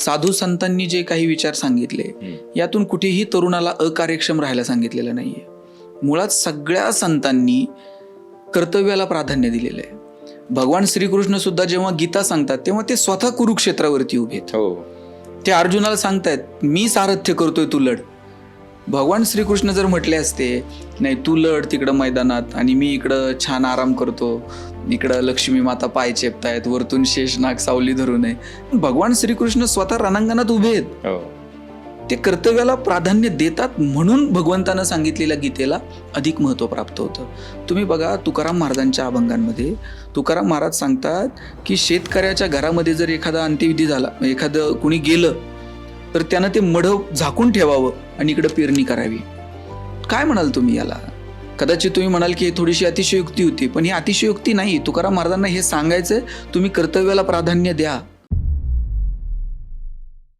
साधू संतांनी जे काही विचार सांगितले. यातून कुठेही तरुणाला अकार्यक्षम राहायला सांगितलेलं नाहीये. मुळात सगळ्या संतांनी कर्तव्याला प्राधान्य दिलेलं आहे. भगवान श्रीकृष्ण सुद्धा जेव्हा गीता सांगतात तेव्हा ते स्वतः कुरुक्षेत्रावरती उभे आहेत. हो. ते अर्जुनाला सांगतायत मी सारथ्य करतोय तू लढ. भगवान श्रीकृष्ण जर म्हटले असते नाही तू लढ तिकडं मैदानात आणि मी इकडं छान आराम करतो. इकडं लक्ष्मी माता पाय चेपतायत वरतून शेषनाग सावली धरू नये. भगवान श्रीकृष्ण स्वतः रणांगणात उभे आहेत. हो. ते कर्तव्याला प्राधान्य देतात म्हणून भगवंतानं सांगितलेल्या गीतेला अधिक महत्त्व प्राप्त होतं. तुम्ही बघा तुकाराम महाराजांच्या अभंगांमध्ये तुकाराम महाराज सांगतात की शेतकऱ्याच्या घरामध्ये जर एखादा अंत्यविधी झाला एखादं कुणी गेलं तर त्यानं ते मढं झाकून ठेवावं आणि इकडं पेरणी करावी. काय म्हणाल तुम्ही याला? कदाचित तुम्ही म्हणाल की थोडीशी अतिशयोक्ती होती पण ही अतिशयोक्ती नाही. तुकाराम महाराजांना हे सांगायचं तुम्ही कर्तव्याला प्राधान्य द्या.